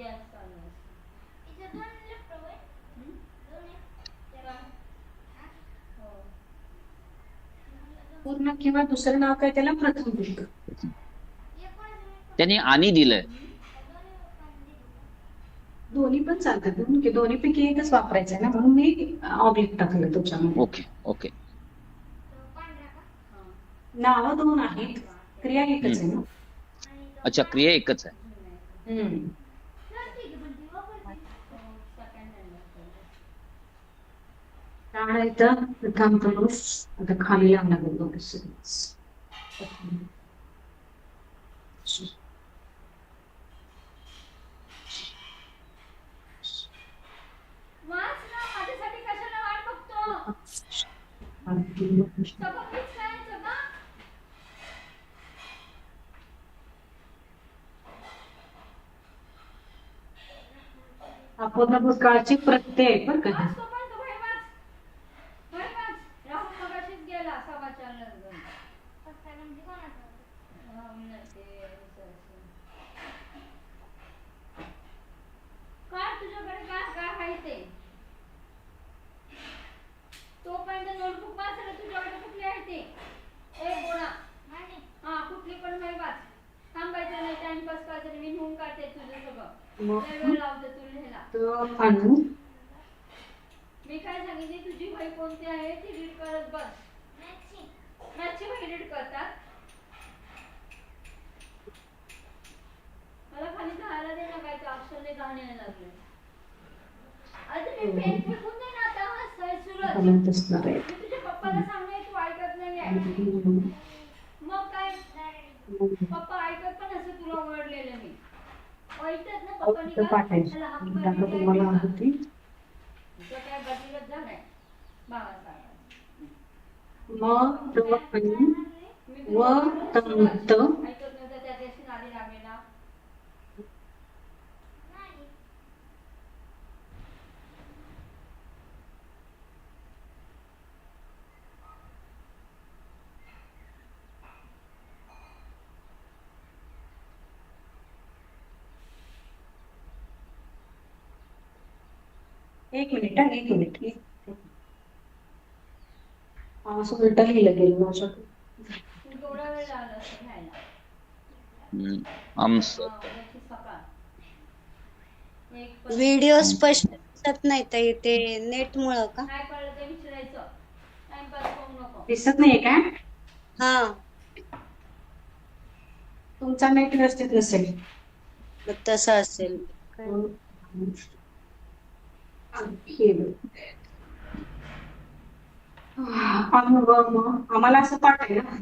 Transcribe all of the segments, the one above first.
Gas चालू आहे. पूर्ण किंवा दुसरं नाव काय त्याला प्रथम पुरुष. त्यांनी आणि दिलंय. दोन्ही पण चालतात. दोन्ही पैकी एकच वापरायचं आहे ना? म्हणून मी ऑब्जेक्ट टाकलं तुमच्यामध्ये. Okay okay. नावं दोन आहेत. क्रिया एकच आहे ना? अच्छा क्रिया एकच आहे. प्राण येतं प्रथम पुरुष आता खाली लावला गेलो आपण काळची माझ्यासाठी कशाला का बघतो सगळं मीच करायचं का अपूर्ण भूतकाळची प्रत्यय आहे बरं का हे. वाच तोपर्यंत वही वाच. वही वाच. राहुल मगाशीच गेला सव्वा चारला जाऊन. राहुल नाही ते असं- असं. काय तुझ्याकडे काय काय आहे ते तोपर्यंत नोटबुक वाच रे तुझ्याकडे कुठली आहे ते एक गोळा हा कुठली पण वही वाच थांबायचं नाही टाइमपास करायचं नाही मी लिहून काढते तुझं सगळं मग लय वेळ लावते तू लिहायला तो अणू मी काय सांगितले तुझी वही कोणती आहे ती रीड करत बस मॅथची वही रीड करतात मला खाली लिहायला दे ना काय ते अक्षरले घाण यायला लागले अरे तुम्ही पेन फेकून दे ना आता हा सर सुरत मी फलंत असणार आहे तुझ्या पप्पाला सांगणे तू ऐकत नाही मग काय? पप्पा ऐकत पण असं तुला ओरडलेलं मी ऐकतात ना पप्पानी फक्त का पाठायची त्याला हाक आता मारली तुम्हाला आहे का? होती तुझं काय गतिरोध झालाय बाबासाहेब मग तो अणू मी व तुला तंत एक मिनिट हा एक मिनिट असं उलट लिहिलं गेलं हा, पण- व्हिडिओ स्पष्ट दिसत नाही ताई ते नेट मुळे का दिसत नाहीये का? हा. तुमचा नेट व्यवस्थित नसेल. तसं असेल. अनुभव मग. आम्हाला असं पाठ आहे ना.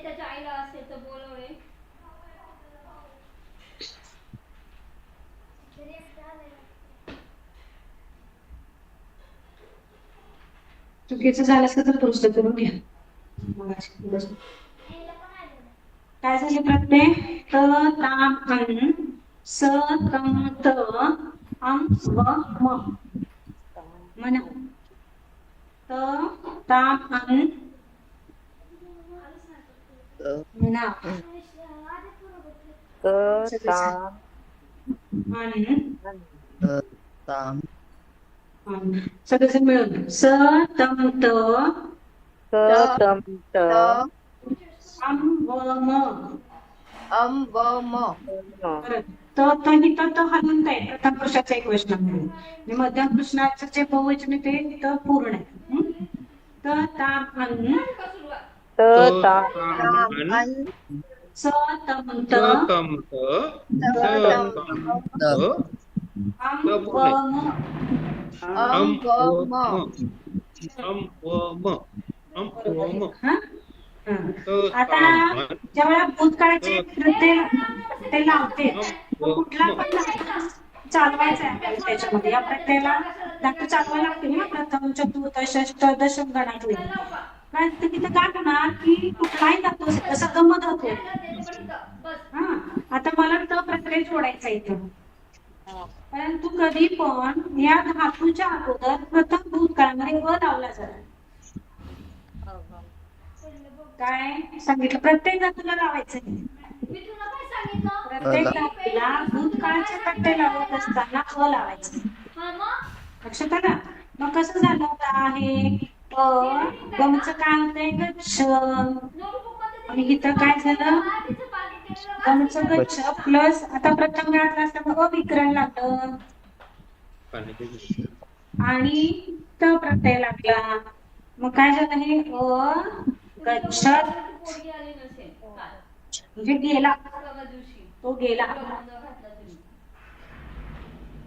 त्याच्या आईला असेल तर चुकीचं झालं असं तर दुरुस्त करून घ्या. मग अशी बस. काय झाले प्रत्यय त ताम अन स तम त अम व म म्हणा त ताम अन म्हणा अन अन सगळेजण मिळून स तम त अम व म अम व म परत तर त इथं त हलवून आहे प्रथम पुरुषाचा एक वचन म्हणून आणि मध्यम पुरुषाचं जे बहुवचन आहे ते त पूर्ण आहे हं? त ताम अन का सुरुवात त ता त त त व व व व व हं? त आता जेव्हा भूतकाळाचे प्रत्यय ते लावते तो कुठला पण चालवायचा आहे त्याच्यामध्ये. या प्रत्ययाला धातू चालवायला लागते ना प्रथम चतुर्थ षष्ट दशम गणातले. काय तर तिथं काय होणार की कुठलाही असेल तसं गम धातू आहे. बस हा. आता मला तो प्रत्यय जोडायचा इथं. परंतु कधी पण या धातूच्या अगोदर प्रथम भूतकाळामध्ये अ लावला जातो. काय सांगितलं? प्रत्येक धातूला लावायचं. मी तुला काय सांगितलं? प्रत्येक धातूला भूतकाळाचे प्रत्यय लावत असताना अ लावायचं. हा मग? लक्षात आलं? मग कसं झालं होतं आहे? अ गमचं काय होतंय? गच्छ. नोटबुकमध्ये आणि इथं काय झालं? केलेलं गमचं गच्छ प्लस आता प्रथम गणातलं असल्यामुळे अविकरण लागलं. आणि त प्रत्यय लागला. मग काय झालं हे? अ गच्छत म्हणजे गेला. तो गेला.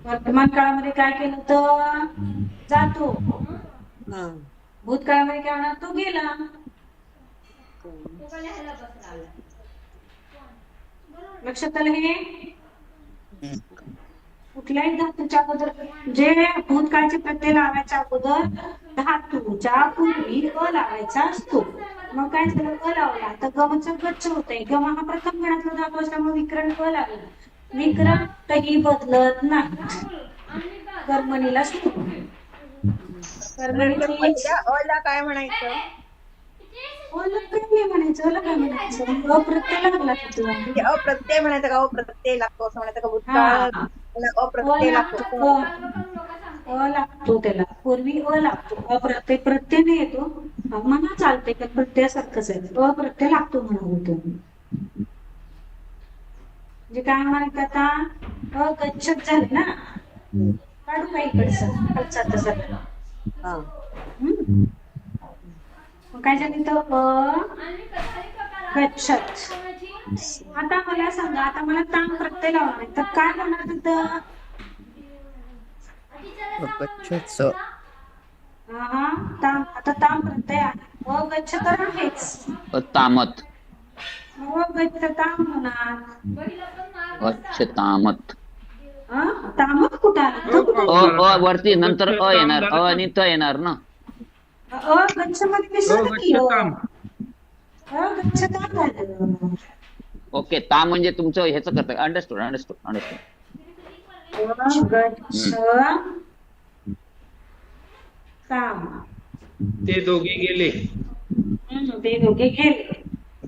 वर्तमान काळामध्ये काय केलं तर जातो. भूतकाळामध्ये काय होणार? तो गेला. लक्षात आलं हे? कुठल्याही धातूच्या अगोदर जे भूतकाळचे प्रत्यय लावायच्या अगोदर धातूच्या पूर्वी अ लावायचा असतो. मग काय झालं? अ लावला. तर गमचं गच्छ होतंय. गम हा प्रथम गणातला धातू असल्यामुळे विकरण अ लागला. विकरण काही बदलत नाही. कर्मणीला सुरू. काय म्हणायचं? म्हणायचं. ओला काय म्हणायचं? अप्रत्यय लागला तिथं अप्रत्यय म्हणायचं का? अप्रत्यय लागतो असं म्हणायचं का. भूतकाळ? लागतो अ लागतो त्याला. पूर्वी अ लागतो अप्रत्यय प्रत्यय नाही येतो. म्हणा चालते पण प्रत्ययासारखंच आहे अप्रत्यय लागतो म्हणून होतो. म्हणजे काय म्हणायचं आता? अगच्छत झाले ना? काढू का इकडचं. खालचा तसा काय झालं इथं? अ गच्छत आता मला सांगा आता मला ताम प्रत्यय लावणार आहे तर काय होणार तिथं? गच्छत्स हा ताम आता ताम प्रत्यय आहे अ गच्छ तर आहेच अ, तामत. अ गच्छ ताम होणार. अच्छ तामत. हा तामत कुठं आलं? तो कुठं अ अ वरती नंतर अ येणार. अ आणि त येणार ना. अ गच्छमध्ये की अ. काम अ गच्छ ताम झालं. ओके ता म्हणजे तुमचं ह्याचं करतं अंडरस्टूड अंडरस्टूड अंडरस्टूड गच्छ ते दोघे गेले. हम्म, ते दोघे गेले.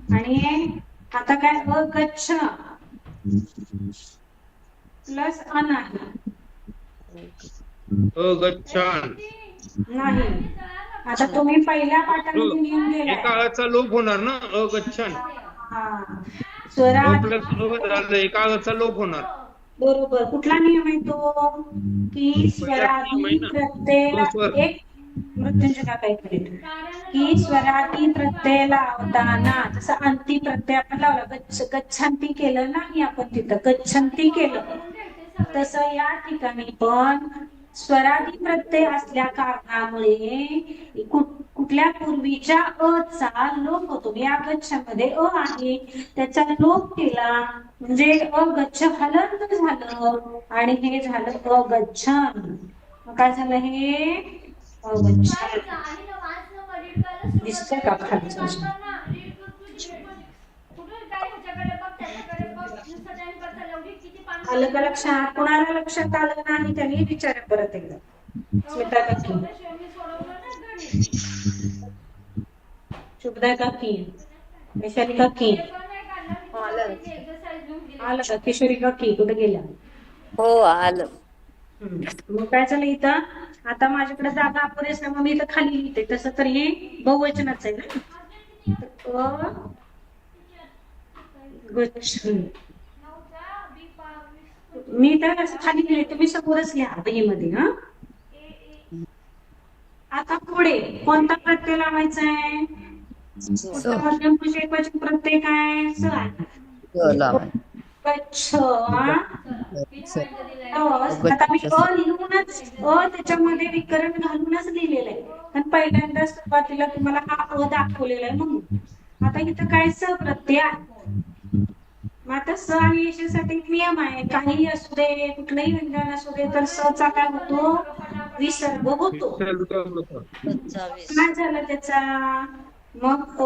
आणि आता काय अगच्छ प्लस अन आहे. अगच्छान नाही. आता तुम्ही पहिल्या पाठामध्ये लिहून गेलाय एकाळाचा लोप होणार ना अगच्छान हा झालं लोप होणार. बरोबर. कुठला नियम आहे तो? की स्वरादी प्रत्ययाला स्वर. एक मृत्युंजय काकाईकडे की स्वरादी प्रत्यय लावताना जसं अंती प्रत्यय आपण लावला गच्छ गच्छंती केलं नाही आपण तिथं गच्छंती केलं. तसं या ठिकाणी पण स्वरादी प्रत्यय असल्या कारणामुळे कुठल्या पूर्वीच्या अ चा लोप होतो. या गच्छमध्ये अ आहे. त्याचा लोप केला म्हणजे अगच्छ हलंत झालं आणि हे झालं अगच्छन मग काय झालं हे? अगच्छन दिसतंय का खालचं? आलं का लक्षात कोणाला लक्षात आलं नाही त्यांनी विचारा परत एकदा. स्मिता काकी. शुभदा काकी. वैशाली काकी. आलं. का? किशोरी काकी कुठे गेल्या? हो आलं. मग काय झालं इथं? आता माझ्याकडे जागा अपुरी असल्यामुळे मी इथं खाली लिहिते तसं तर हे बहुवचनाच आहे ना? गच्छ. मी तर खाली लिहिले तुम्ही समोरच लिहा वहीमध्ये हा? आता पुढे कोणता प्रत्यय लावायचा आहे मध्यम एकवचन प्रत्यय काय? आता मी अ लिहूनच अ त्याच्यामध्ये विकरण घालूनच लिहिलेलं आहे पण पहिल्यांदा सुरुवातीला तुम्हाला हा अ दाखवलेला आहे म्हणून. आता इथं काय स प्रत्यय आहे? मग आता स आणि यशासाठी नियम आहे काही असू दे कुठलंही विज्ञान असू दे तर स चा काय होतो? विसर्ग होतो काय झालं त्याचा. मग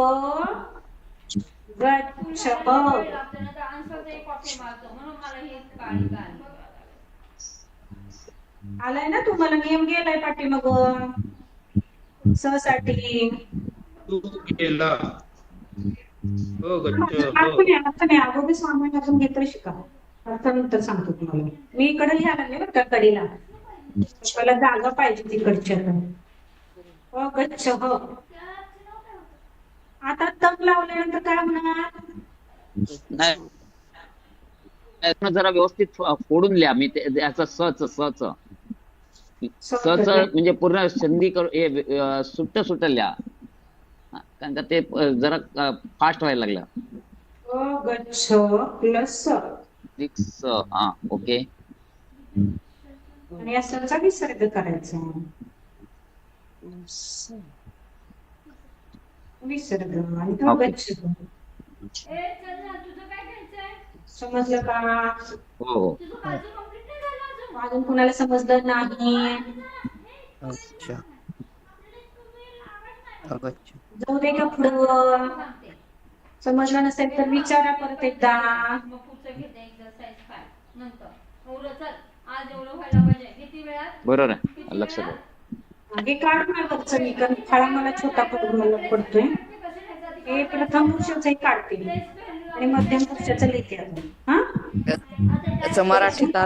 आलाय ना तुम्हाला? नियम गेलाय पाठीमाग. स साठी हो हो. नाही. अगोदर सामान्य अजून घेतलं शिका. नंतर सांगतो तुम्हाला. मी इकडे लिहायला लागले बरं का कडीला. मला जागा पाहिजे तिकडच्या हो गच्छ हो. आता तम लावल्यानंतर काय होणार? नाही. जरा व्यवस्थित फोडून लिहा. मी ते- त्याचं सच सच सच म्हणजे पूर्ण संधी करू हे सुट्ट सुट्ट लिहा. हा, कारण का ते जरा फास्ट व्हायला लागलं. गच्छ प्लस सिक्स हा ओके. आणि असाचा विसर्ग करायचा. विसर्ग आणि तो. गच्छ. समजलं का? हो हो. अजून? अजून कुणाला समजलं नाही. अच्छा. जाऊ दे का पुढं समजलं नसेल तर विचारा परत एकदा मग पुढचं घेते एक्सरसाइज काय नंतर एवढं चल आज एवढं व्हायला पाहिजे किती वेळात बरोबर आहे लक्षात. हे काढ मला वरचं मी कारण फळा मला छोटा पडून पडतोय हे प्रथम पुरुषाचं काढते मी आणि मध्यम पुरुषाचं लिहिते. हा त्याचं मराठीत?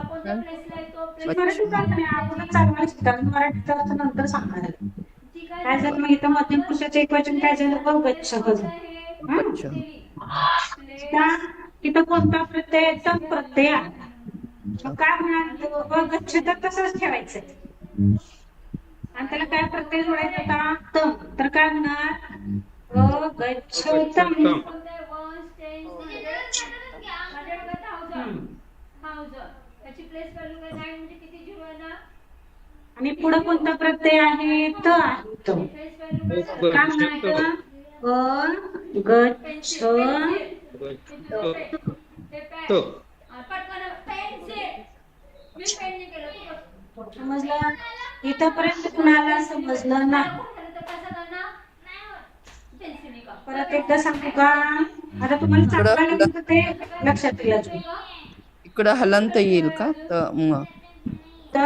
मराठीत शिकतात अर्थ नंतर सांगणार. काय झालं? मग इथं मध्यम पुरुषाचं एक वचन काय झालं? हा? अच्छा का तिथं कोणता प्रत्यय? तम प्रत्यय काय म्हणाल ब गच्छ तर तसंच ठेवायचं. आणि त्याला काय प्रत्यय जोडायचा होता? तम. तर काय होणार अ गच्छ तम. कोणत्या one, ten, hundred, hundred का thousand? हम्म. Thousand. त्याची प्लेस व्हॅल्यू काय? म्हणजे किती झिरो आहे ना आणि पुढे कोणता प्रत्यय आहे? त आहे. त. काय म्हणायचं? अ बस. समजलं? इथपर्यंत कुणाला समजलं नाही. परत एकदा सांगू का? आता तुम्हाला सांगायला ते लक्षात येईल. इकडं हलंत येईल का? तर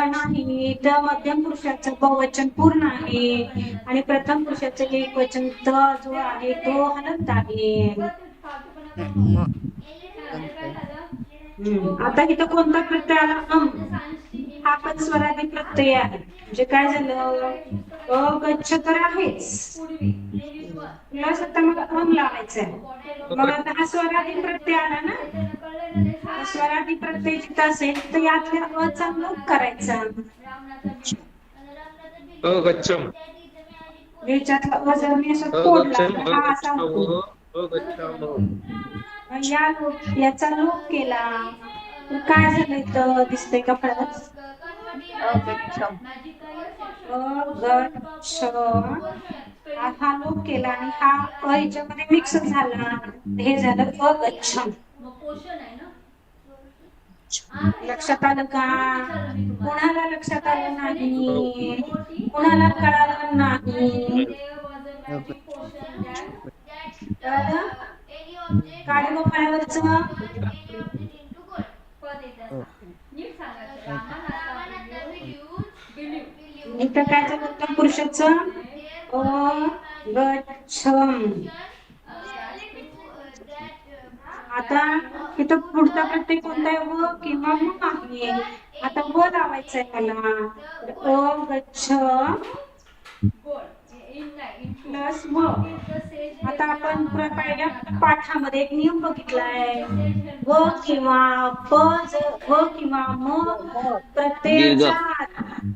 नाही त मध्यम पुरुषाचं बहुवचन पूर्ण आहे. आणि प्रथम पुरुषाचं एक वचन त जो आहे तो हलंत आहे. आता इथं कोणता प्रत्यय आला? अम हा पण स्वरादी प्रत्यय आहे. म्हणजे काय झालं? अगच्छ तर आहेच प्लस आता मग अम लावायचं आहे मग आता हा स्वरादी प्रत्यय आला ना? स्वरादी प्रत्यय जिथं असेल तर यातल्या अचा लोप करायचा. अगच्छम. याच्यातला अ जर मी असं तर हा असा या लोप याचा लोप केला. तर काय झालं इथं? दिसतंय का फळात अगच्छम. अगच्छ हा लोप केला आणि हा अ याच्यामध्ये मिक्स झाला. हे झालं अगच्छम. लक्षात आलं का? कोणाला लक्षात आलं नाही? कोणाला कळालं नाही? कळालं? काढलं इथं काय झालं होतं आता इथं पुढचा प्रत्यय कोणता आहे व किंवा मग आहे. आता व लावायचं आहे मला. अ गच्छ प्लस व आता आपण पहिल्या पाठामध्ये एक नियम बघितलाय. व किंवा प व किंवा म प्रत्ययाच्या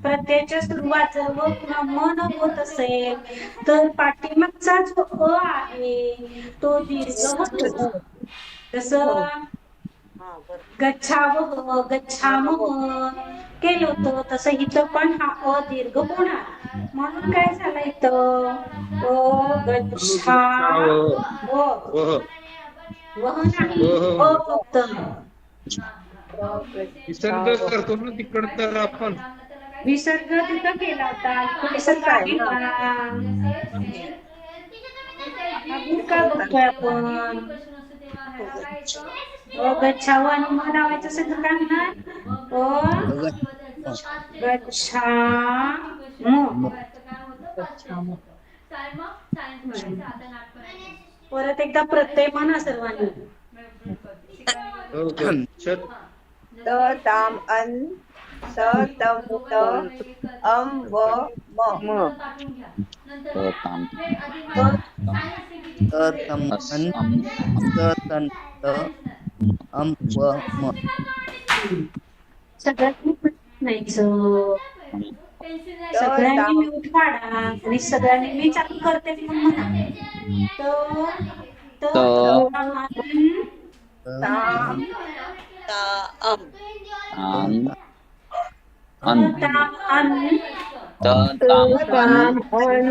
प्रत्ययाच्या सुरुवात जर व किंवा म न होत असेल तर पाठीमागचा जो अ आहे तो दीर्घ होतो. जसं गच्छावह गच्छामह केलं होतं तसं इथं पण हा अ दीर्घ होणार म्हणून काय झालं इथं? अ गच्छा. व वह वह नाही अ फक्त विसर्ग करतो ना तिकडं तर आपण. विसर्ग तिथं केला होता. इथं विसर्ग आहे का आपण. गच्छाव आणि म लावायचं असेल तर काय म्हणणार परत एकदा प्रत्यय म्हणा सर्वांनी. ताम अन स तम त अम व म. त ताम त तम अन त तन त अम व म सगळ्यांनी म्हणायचं सगळ्यांनी म्यूट काढा आणि सगळ्यांनी मी चालू करते म्हणून म्हणा तो तो त ताम ता अम ताम अन ताम अन त ताम अन अन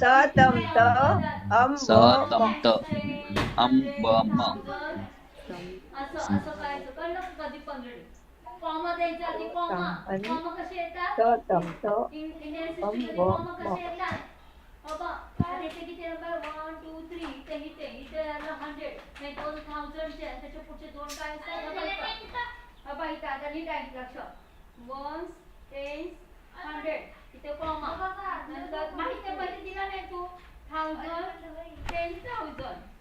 स तम त अम स तम म त अम ब म स तम त अम कॉमा म वन टेन हंड्रेड इथे कॉमा नंतर माहिती मध्ये दिला नाही तू. Thousand ten thousand